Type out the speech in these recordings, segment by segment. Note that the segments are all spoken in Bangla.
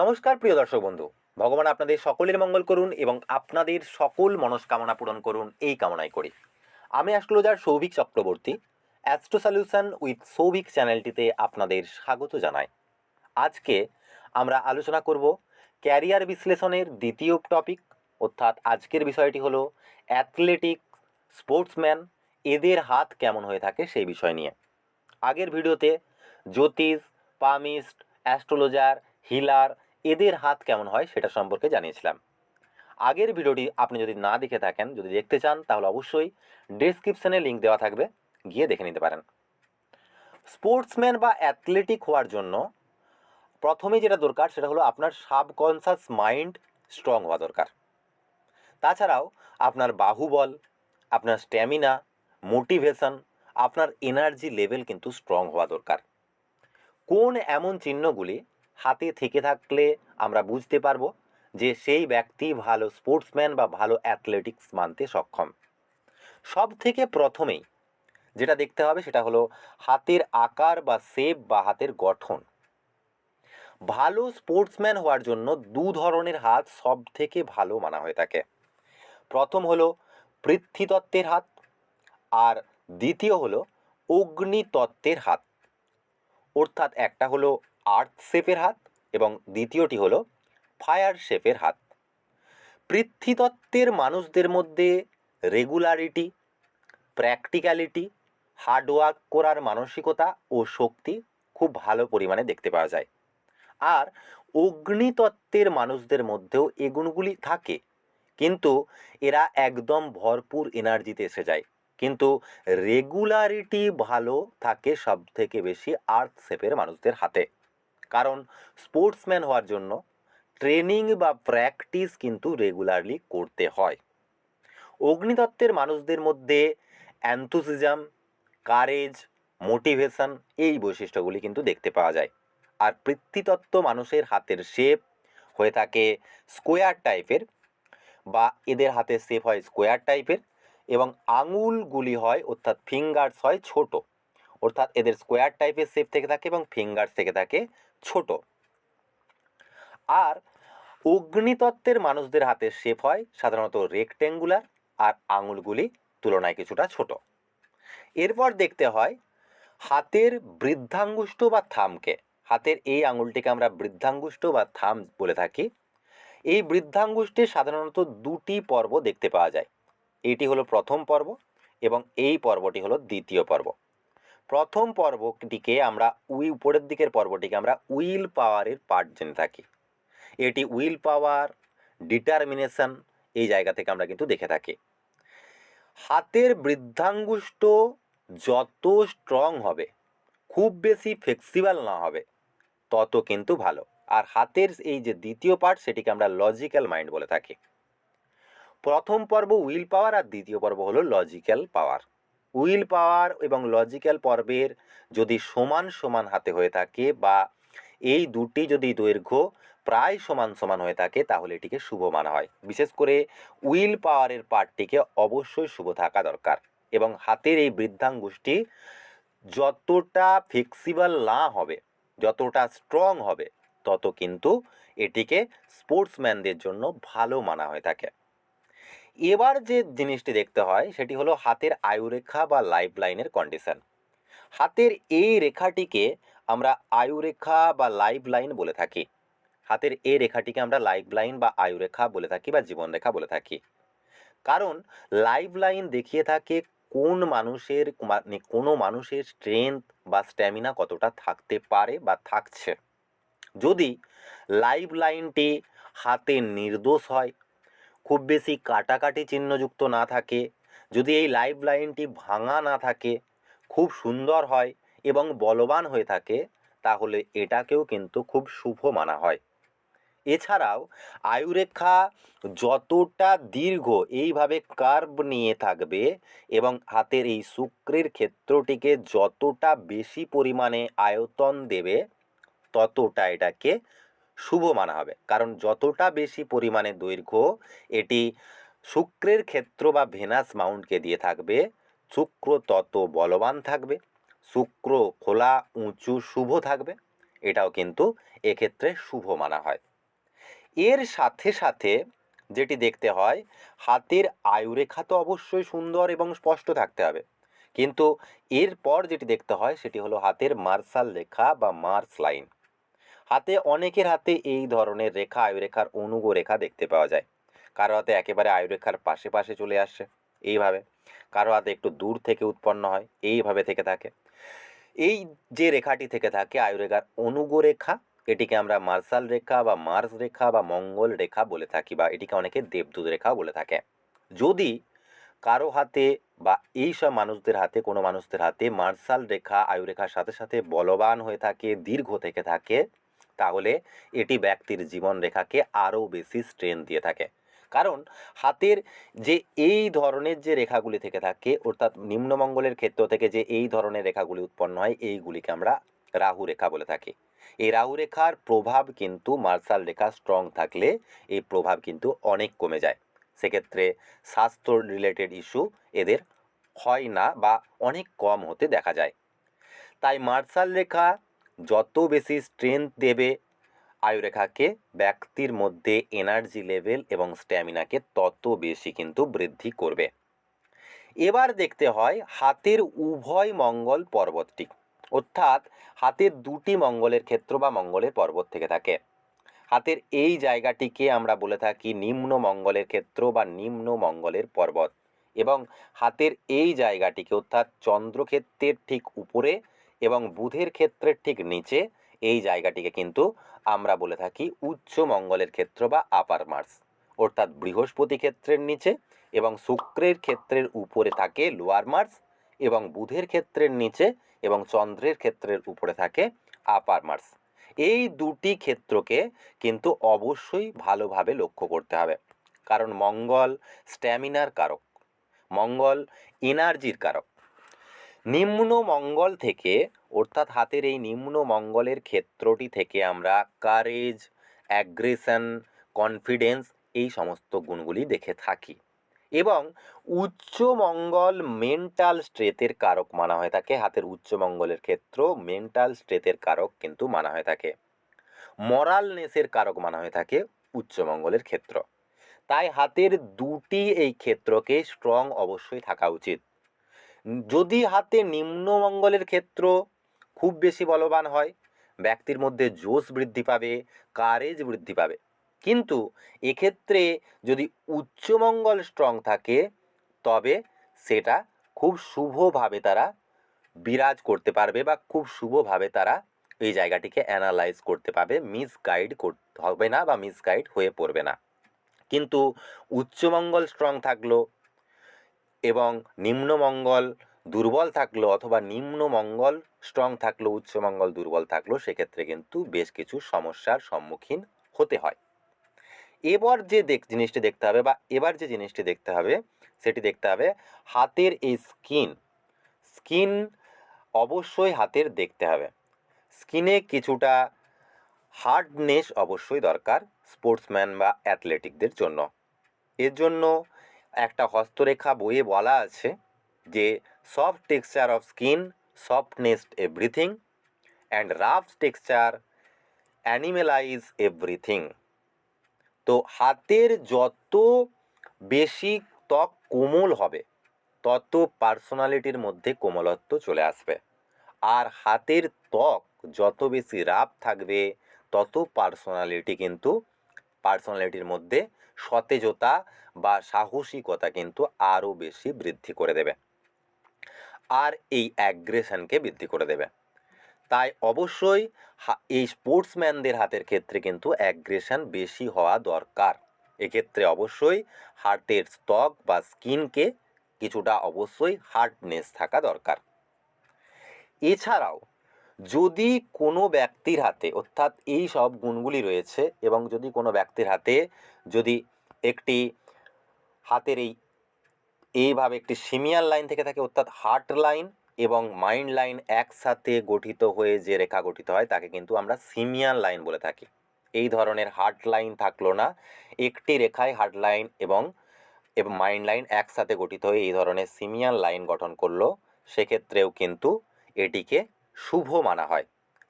নমস্কার, প্রিয় দর্শক বন্ধু। ভগবান আপনাদের সকলের মঙ্গল করুন এবং আপনাদের সকল মনস্কামনা পূরণ করুন এই কামনাই করি। আমি astrologer Souvik Chakraborty, astro solution with Souvik চ্যানেলটিতে আপনাদের স্বাগত জানাই। আজকে আমরা আলোচনা করব ক্যারিয়ার বিশ্লেষণের দ্বিতীয় টপিক, অর্থাৎ আজকের বিষয়টি হলো অ্যাথলেটিক স্পোর্টসম্যান এদের হাত কেমন হয়ে থাকে সেই বিষয় নিয়ে। আগের ভিডিওতে জ্যোতিষ, পামিস্ট, অ্যাস্ট্রোলজার, হিলার এদের হাত কেমন হয় সেটা সম্পর্কে জানিয়েছিলাম। আগের ভিডিওটি আপনি যদি না দেখে থাকেন, যদি দেখতে চান, তাহলে অবশ্যই ডেসক্রিপশনে লিঙ্ক দেওয়া থাকবে, গিয়ে দেখে নিতে পারেন। স্পোর্টসম্যান বা অ্যাথলেটিক হওয়ার জন্য প্রথমে যেটা দরকার, সেটা হলো আপনার সাবকনসাস মাইন্ড স্ট্রং হওয়া দরকার। তাছাড়াও আপনার বাহুবল, আপনার স্ট্যামিনা মোটিভেশন আপনার এনার্জি লেভেল কিন্তু স্ট্রং হওয়া দরকার। কোন এমন চিহ্নগুলি হাতে থেকে থাকলে আমরা বুঝতে পারব যে সেই ব্যক্তি ভালো স্পোর্টসম্যান বা ভালো অ্যাথলেটিক্স মানতে সক্ষম। সব থেকে প্রথমেই যেটা দেখতে হবে সেটা হলো হাতের আকার বা শেপ বা হাতের গঠন। ভালো স্পোর্টসম্যান হওয়ার জন্য দু ধরনের হাত সব থেকে ভালো মানা হয়ে থাকে। প্রথম হলো পৃথ্বীতত্ত্বের হাত আর দ্বিতীয় হলো অগ্নিতত্ত্বের হাত। অর্থাৎ একটা হলো আর্থ শেপের হাত এবং দ্বিতীয়টি হলো ফায়ার শেপের হাত। পৃথ্বীতত্ত্বের মানুষদের মধ্যে রেগুলারিটি প্র্যাকটিক্যালিটি হার্ডওয়ার্ক করার মানসিকতা ও শক্তি খুব ভালো পরিমাণে দেখতে পাওয়া যায়। আর অগ্নিতত্ত্বের মানুষদের মধ্যেও এই গুণগুলি থাকে, কিন্তু এরা একদম ভরপুর এনার্জিতে এসে যায়। কিন্তু রেগুলারিটি ভালো থাকে সব থেকে বেশি আর্থ শেপের মানুষদের হাতে। কারণ স্পোর্টসম্যান হওয়ার জন্য ট্রেনিং বা প্র্যাকটিস কিন্তু রেগুলারলি করতে হয়। অগ্নিতত্ত্বের মানুষদের মধ্যে অ্যান্থুসিজম কারেজ মোটিভেশন এই বৈশিষ্ট্যগুলি কিন্তু দেখতে পাওয়া যায়। আর পৃথ্বীতত্ত্ব মানুষের হাতের শেপ হয়ে থাকে স্কোয়ার টাইপের বা এদের হাতের শেপ হয় স্কোয়ার টাইপের এবং আঙুলগুলি হয় অর্থাৎ ফিঙ্গার্স হয় ছোট। অর্থাৎ এদের স্কোয়ার টাইপের শেপ থেকে থাকে এবং ফিঙ্গার্স থেকে থাকে ছোট। আর অগ্নিতত্ত্বের মানুষদের হাতের শেপ হয় সাধারণত রেক্টেঙ্গুলার আর আঙুলগুলি তুলনায় কিছুটা ছোট। এরপর দেখতে হয় হাতের বৃদ্ধাঙ্গুষ্ঠ বা থামকে। হাতের এই আঙুলটিকে আমরা বৃদ্ধাঙ্গুষ্ঠ বা থাম বলে থাকি। এই বৃদ্ধাঙ্গুষ্ঠে সাধারণত দুটি পর্ব দেখতে পাওয়া যায়। এটি হলো প্রথম পর্ব এবং এই পর্বটি হলো দ্বিতীয় পর্ব। প্রথম পর্বটিকে আমরা উই, উপরের দিকের পর্বটিকে আমরা উইল পাওয়ারের পার্ট জেনে থাকি। এটি উইল পাওয়ার, ডিটারমিনেশন এই জায়গা থেকে আমরা কিন্তু দেখে থাকি। হাতের বৃদ্ধাঙ্গুষ্ঠ যত স্ট্রং হবে, খুব বেশি ফ্লেক্সিবল না হবে, তত কিন্তু ভালো। আর হাতের এই যে দ্বিতীয় পার্ট সেটিকে আমরা লজিক্যাল মাইন্ড বলে থাকি। প্রথম পর্ব উইল পাওয়ার আর দ্বিতীয় পর্ব হলো লজিক্যাল পাওয়ার উইল পাওয়ার এবং লজিক্যাল পর্বের যদি সমান সমান হাতে হয়ে থাকে বা এই দুটি যদি দৈর্ঘ্য প্রায় সমান সমান হয়ে থাকে, তাহলে এটিকে শুভ মানা হয়। বিশেষ করে উইল পাওয়ারের পার্টটিকে অবশ্যই শুভ থাকা দরকার এবং হাতের এই বৃদ্ধাঙ্গুষ্টি যতটা ফ্লেক্সিবল না হবে, যতটা স্ট্রং হবে, তত কিন্তু এটিকে স্পোর্টসম্যানদের জন্য ভালো মানা হয়ে থাকে। এবার যে জিনিসটি দেখতে হয়, সেটি হলো হাতের আয়ুরেখা বা লাইফ লাইনের কন্ডিশন হাতের এই রেখাটিকে আমরা আয়ুরেখা বা লাইফ লাইন বলে থাকি। হাতের এই রেখাটিকে আমরা লাইফ লাইন বা আয়ুরেখা বলে থাকি বা জীবনরেখা বলে থাকি। কারণ লাইফ লাইন দেখিয়ে থাকে কোন মানুষের মানে কোনো মানুষের স্ট্রেংথ বা স্ট্যামিনা কতটা থাকতে পারে বা থাকছে। যদি লাইফ লাইনটি হাতে নির্দোষ হয় খুব বেশি কাটাকাটি চিহ্নযুক্ত না থাকে। যদি এই লাইফ লাইনটি ভাঙা না থাকে, খুব সুন্দর হয় এবং বলবান হয়ে থাকে, তাহলে এটাকেও কিন্তু খুব শুভ মানা হয়। এছাড়াও, আয়ুরেখা যতটা দীর্ঘ এইভাবে কার্ভ নিয়ে থাকবে এবং হাতের এই শুক্রের ক্ষেত্রটিকে যতটা বেশি পরিমাণে আয়তন দেবে, ততটা এটাকে শুভ মানা হবে। কারণ যতটা বেশি পরিমাণে দৈর্ঘ্য, এটি শুক্রের ক্ষেত্র বা ভেনাস মাউন্টকে দিয়ে থাকবে। শুক্র তত বলবান থাকবে। শুক্র খোলা, উঁচু, শুভ থাকবে। এটাও কিন্তু এক্ষেত্রে শুভ মানা হয়। এর সাথে সাথে যেটি দেখতে হয়, হাতের আয়ুরেখা তো অবশ্যই সুন্দর এবং স্পষ্ট থাকতে হবে। কিন্তু এরপর যেটি দেখতে হয়, সেটি হলো হাতের মার্শাল রেখা বা মার্স লাইন। হাতে, অনেকের হাতে এই ধরনের রেখা, আয়ুরেখার অনুগ রেখা দেখতে পাওয়া যায়। কারও হাতে একেবারে আয়ুরেখার পাশে পাশে চলে আসে, এইভাবে। কারও হাতে একটু দূর থেকে উৎপন্ন হয়, এইভাবে থেকে থাকে। এই যে রেখাটি থেকে থাকে, আয়ুরেখার অনুগ রেখা, এটিকে আমরা মার্শাল রেখা বা মার্স রেখা বা মঙ্গল রেখা বলে থাকি বা এটিকে অনেকে দেবদূত রেখা বলে থাকে। যদি কারও হাতে বা এই সব মানুষদের হাতে, কোনো মানুষদের হাতে মার্শাল রেখা, আয়ুরেখার সাথে সাথে বলবান হয়ে থাকে, দীর্ঘ থেকে থাকে তাহলে এটি ব্যক্তির জীবন রেখাকে আরও বেশি স্ট্রেন দিয়ে থাকে। কারণ হাতের যে এই ধরনের যে রেখাগুলি থেকে থাকে, অর্থাৎ নিম্নমঙ্গলের ক্ষেত্র থেকে যে এই ধরনের রেখাগুলি উৎপন্ন হয়, এইগুলিকে আমরা রাহু রেখা বলে থাকি। এই রাহু রেখার প্রভাব কিন্তু মার্শাল রেখা স্ট্রং থাকলে এই প্রভাব কিন্তু অনেক কমে যায়। সেক্ষেত্রে স্বাস্থ্য রিলেটেড ইস্যু এদের হয় না বা অনেক কম হতে দেখা যায়। তাই মার্শাল রেখা যত বেশি স্ট্রেংথ দেবে আয়ুরেখাকে, ব্যক্তির মধ্যে এনার্জি লেভেল এবং স্ট্যামিনাকে তত বেশি কিন্তু বৃদ্ধি করবে। এবার দেখতে হয় হাতের উভয় মঙ্গল পর্বতটি। অর্থাৎ হাতের দুটি মঙ্গলের ক্ষেত্র বা মঙ্গলের পর্বত থেকে থাকে। হাতের এই জায়গাটিকে আমরা বলে থাকি নিম্ন মঙ্গলের ক্ষেত্র বা নিম্ন মঙ্গলের পর্বত। এবং হাতের এই জায়গাটিকে অর্থাৎ চন্দ্রক্ষেত্রের ঠিক উপরে এবং বুধের ক্ষেত্রের ঠিক নিচে এই জায়গাটিকে কিন্তু আমরা বলে থাকি উচ্চ মঙ্গলের ক্ষেত্র বা আপার মার্স অর্থাৎ বৃহস্পতি ক্ষেত্রের নিচে এবং শুক্রের ক্ষেত্রের উপরে থাকে লোয়ার মার্স এবং বুধের ক্ষেত্রের নিচে এবং চন্দ্রের ক্ষেত্রের উপরে থাকে আপার মার্স এই দুটি ক্ষেত্রকে কিন্তু অবশ্যই ভালোভাবে লক্ষ্য করতে হবে। কারণ মঙ্গল স্ট্যামিনার কারক। মঙ্গল এনার্জির কারক। নিম্ন মঙ্গল থেকে, অর্থাৎ হাতের এই নিম্ন মঙ্গলের ক্ষেত্রটি থেকে আমরা কারেজ অ্যাগ্রেশন কনফিডেন্স এই সমস্ত গুণগুলি দেখে থাকি। এবং উচ্চ মঙ্গল মেন্টাল স্ট্রেথের কারক মানা হয়ে থাকে। হাতের উচ্চ মঙ্গলের ক্ষেত্র মেন্টাল স্ট্রেথের কারক কিন্তু মানা হয়ে থাকে। মরালনেসের কারক মানা হয়ে থাকে উচ্চ মঙ্গলের ক্ষেত্র। তাই হাতের দুটি এই ক্ষেত্রকে স্ট্রং অবশ্যই থাকা উচিত। যদি হাতে নিম্ন মঙ্গলের ক্ষেত্র খুব বেশি বলবান হয়, ব্যক্তির মধ্যে জোশ বৃদ্ধি পাবে কারেজ বৃদ্ধি পাবে। কিন্তু এক্ষেত্রে যদি উচ্চমঙ্গল স্ট্রং থাকে, তবে সেটা খুব শুভভাবে তারা বিরাজ করতে পারবে বা খুব শুভভাবে তারা এই জায়গাটিকে অ্যানালাইজ করতে পারবে মিসগাইড করতে হবে না বা মিসগাইড হয়ে পড়বে না। কিন্তু উচ্চমঙ্গল স্ট্রং থাকল এবং নিম্নমঙ্গল দুর্বল থাকল অথবা নিম্নমঙ্গল স্ট্রং থাকল উচ্চমঙ্গল দুর্বল থাকল, সেক্ষেত্রে কিন্তু বেশ কিছু সমস্যার সম্মুখীন হতে হয়। এবার যে দেখ, জিনিসটি দেখতে হবে বা এবার যে জিনিসটি দেখতে হবে, সেটি দেখতে হবে হাতের এই স্কিন স্কিন অবশ্যই হাতের দেখতে হবে। স্কিনে কিছুটা হার্ডনেস অবশ্যই দরকার স্পোর্টসম্যান বা অ্যাথলেটিকদের জন্য। এর জন্য একটা হস্তরেখা বইয়ে বলা আছে যে soft texture of skin softness everything and rough texture animalise everything তো হাতের যত বেশি ত্বক কোমল হবে, তত পার্সোনালিটির মধ্যে কোমলত্ব চলে আসবে। আর হাতের ত্বক যত বেশি রাফ থাকবে, তত পার্সোনালিটি কিন্তু পার্সোনালিটির মধ্যে সতেজতা বা সাহসিকতা কিন্তু আরও বেশি বৃদ্ধি করে দেবে। আর এই অ্যাগ্রেশনকে বৃদ্ধি করে দেবে। তাই অবশ্যই এই স্পোর্টসম্যানদের হাতের ক্ষেত্রে কিন্তু অ্যাগ্রেশন বেশি হওয়া দরকার। এক্ষেত্রে অবশ্যই হার্টের স্তক বা স্কিনকে কিছুটা অবশ্যই হার্ডনেস থাকা দরকার। এছাড়াও যদি কোনো ব্যক্তির হাতে, অর্থাৎ এই সব গুণগুলি রয়েছে এবং যদি কোনো ব্যক্তির হাতে যদি একটি হাতের এই, এইভাবে একটি সিমিয়ার লাইন থেকে থাকে, অর্থাৎ হার্ট লাইন এবং মাইন্ড লাইন একসাথে গঠিত হয়ে যে রেখা গঠিত হয়, তাকে কিন্তু আমরা সিমিয়ার লাইন বলে থাকি। এই ধরনের হার্ট লাইন থাকল না। একটি রেখায় হার্ট লাইন এবং মাইন্ড লাইন একসাথে গঠিত হয়ে এই ধরনের সিমিয়ার লাইন গঠন করল, সেক্ষেত্রেও কিন্তু এটিকে শুভ মানা হয়।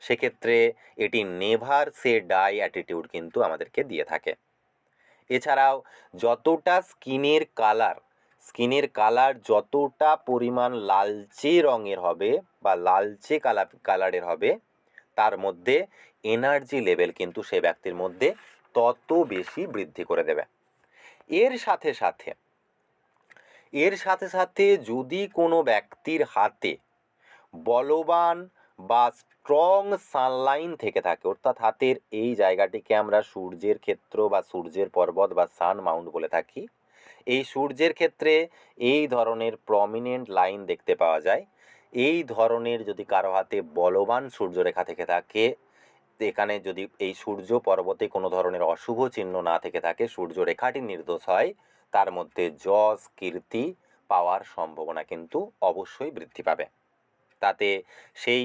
সেক্ষেত্রে এটি নেভার সে ডাই অ্যাটিটিউড কিন্তু আমাদেরকে দিয়ে থাকে। এছাড়াও যতটা স্কিনের কালার স্কিনের কালার যতটা পরিমাণ লালচে রঙের হবে বা লালচে কালা, কালারের হবে, তার মধ্যে এনার্জি লেভেল কিন্তু সে ব্যক্তির মধ্যে তত বেশি বৃদ্ধি করে দেবে। এর সাথে সাথে, এর সাথে সাথে যদি কোনো ব্যক্তির হাতে বলবান বা স্ট্রং সানলাইন থেকে থাকে। অর্থাৎ হাতের এই জায়গাটিকে আমরা সূর্যের ক্ষেত্র বা সূর্যের পর্বত বা সান মাউন্ট বলে থাকি। এই সূর্যের ক্ষেত্রে এই ধরনের প্রমিনেন্ট লাইন দেখতে পাওয়া যায়। এই ধরনের যদি কারও হাতে বলবান সূর্যরেখা থেকে থাকে, এখানে যদি এই সূর্য পর্বতে কোনো ধরনের অশুভ চিহ্ন না থেকে থাকে, সূর্যরেখাটি নির্দোষ হয়, তার মধ্যে যশ, কীর্তি পাওয়ার সম্ভাবনা কিন্তু অবশ্যই বৃদ্ধি পাবে। তাতে সেই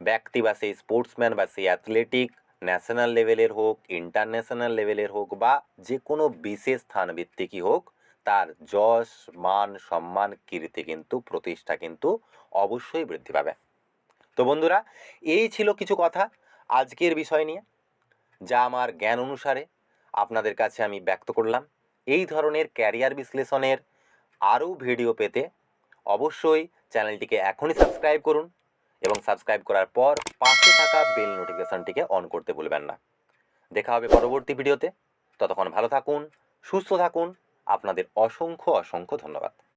ব্যক্তি বা সেই স্পোর্টসম্যান বা সেই অ্যাথলেটিক ন্যাশনাল লেভেলের হোক ইন্টারন্যাশনাল লেভেলের হোক বা যে কোনো বিশেষ স্থানভিত্তিকই হোক, তার যশ, মান, সম্মান, কীর্তি কিন্তু, প্রতিষ্ঠা কিন্তু অবশ্যই বৃদ্ধি পাবে। তো বন্ধুরা, এই ছিল কিছু কথা আজকের বিষয় নিয়ে, যা আমার জ্ঞান অনুসারে আপনাদের কাছে আমি ব্যক্ত করলাম। এই ধরনের ক্যারিয়ার বিশ্লেষণের আরও ভিডিও পেতে অবশ্যই চ্যানেলটিকে এখনই সাবস্ক্রাইব করুন এবং সাবস্ক্রাইব করার পর পাশে থাকা বেল নোটিফিকেশনটিকে অন করতে ভুলবেন না। দেখা হবে পরবর্তী ভিডিওতে। ততক্ষণ ভালো থাকুন, সুস্থ থাকুন। আপনাদের অসংখ্য অসংখ্য ধন্যবাদ।